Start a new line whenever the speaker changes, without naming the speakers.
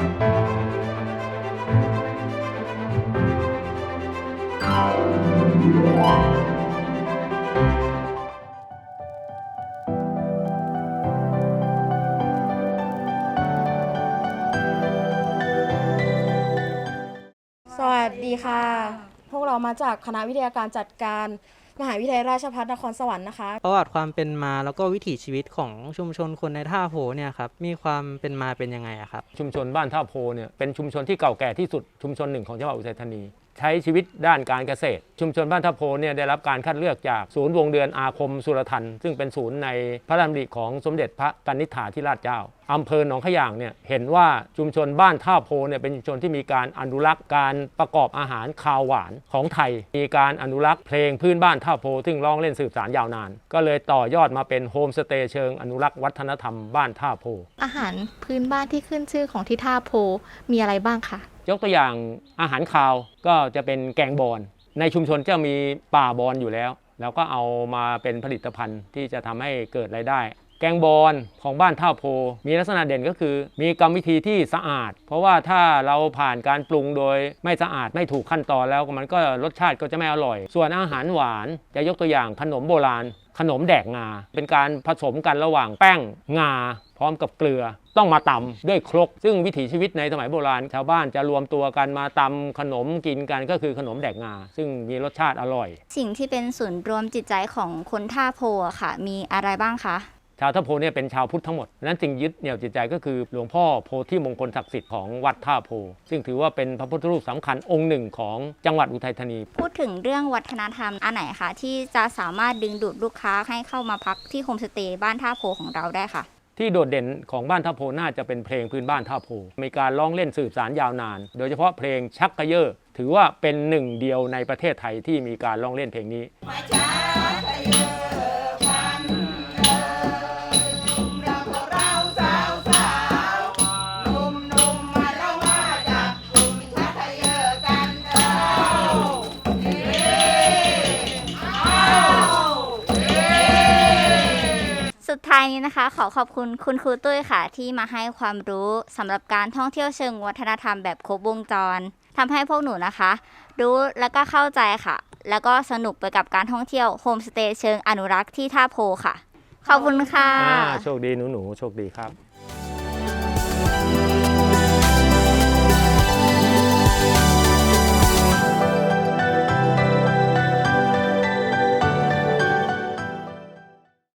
สวัสดีค่ะ พวกเรามาจากคณะวิทยาการจัดการ มหาวิทยาลัยราชภัฏนครสวรรค์นะคะ
ประวัติความเป็นมาแล้วก็วิถีชีวิตของชุมชนคนในท่าโพเนี่ยครับมีความเป็นมาเป็นยังไงอะครับ
ชุมชนบ้านท่าโพเนี่ยเป็นชุมชนที่เก่าแก่ที่สุดชุมชนหนึ่งของจังหวัดอุทัยธานี ใช้ชีวิตด้านการเกษตร ชุมชนบ้านท่าโพเนี่ยได้รับการคัดเลือกจากศูนย์วงเดือนอาคมสุรทัน ซึ่งเป็นศูนย์ในพระราชดำริของสมเด็จพระกนิษฐาธิราชเจ้าอำเภอหนองขยางเนี่ยเห็นว่าชุมชนบ้านท่าโพเนี่ยเป็นชุมชนที่มีการอนุรักษ์การประกอบอาหารคาวหวานของไทย มีการอนุรักษ์เพลงพื้นบ้านท่าโพซึ่งร้องเล่นสืบสานยาวนาน ก็เลยต่อยอดมาเป็นโฮมสเตย์เชิงอนุรักษ์วัฒนธรรมบ้านท่าโพ
อาหารพื้นบ้านที่ขึ้นชื่อของที่ท่าโพมีอะไรบ้างคะ
ยกตัวอย่างอาหารคาวก็จะเป็นแกงบอนในชุมชนจะมีป่าบอนอยู่แล้วแล้วก็เอามาเป็นผลิตภัณฑ์ที่จะทำให้เกิดรายได้ แกงบอนของบ้านท่าโพ มีลักษณะเด่นก็คือ มีกรรมวิธีที่สะอาด เพราะว่าถ้าเราผ่านการปรุงโดยไม่สะอาดไม่ถูกขั้นตอนแล้วมันก็รสชาติก็จะไม่อร่อย ส่วนอาหารหวานจะยกตัวอย่างขนมโบราณ ขนมแดกงา เป็นการผสมกันระหว่างแป้งงา พร้อมกับเกลือ ต้องมาตำด้วยครก ซึ่งวิถีชีวิตในสมัยโบราณชาวบ้านจะรวมตัวกันมาตำขนมกินกันก็คือขนมแดกงา ซึ่งมีรสชาติอร่อย
สิ่งที่เป็นศูนย์รวมจิตใจของคนท่าโพอะค่ะ มีอะไรบ้างคะ
ชาวท่าโพเนี่ยเป็นชาวพุทธทั้งหมดดังนั้นสิ่งยึดเหนี่ยวจิตใจก็คือหลวงพ่อโพธิมงคลศักดิ์สิทธิ์ของวัดท่าโพ ซึ่งถือว่าเป็นพระพุทธรูปสำคัญองค์หนึ่งของจังหวัดอุทัยธานี
พูดถึงเรื่องวัฒนธรรมอันไหนคะที่จะสามารถดึงดูดลูกค้าให้เข้ามาพักที่โฮมสเตย์บ้านท่าโพของเราได้ค่ะ
ที่โดดเด่นของบ้านท่าโพน่าจะเป็นเพลงพื้นบ้านท่าโพ มีการร้องเล่นสืบสารยาวนาน โดยเฉพาะเพลงชักกระเยอะถือว่าเป็นหนึ่งเดียวในประเทศไทยที่มีการร้องเล่นเพลงนี้า
ยนี้นะคะ ขอขอบคุณคุณครูตุ้ยค่ะ ที่มาให้ความรู้สำหรับการท่องเที่ยวเชิงวัฒนธรรมแบบครบวงจรทำให้พวกหนูนะคะ รู้แล้วก็เข้าใจค่ะ แล้วก็สนุกไปกับการท่องเที่ยวโฮมสเตย์เชิงอนุรักษ์ที่ท่าโพค่ะ ขอบคุณค่ะ
อ่าโชคดีหนูหนูๆโชคดีครับ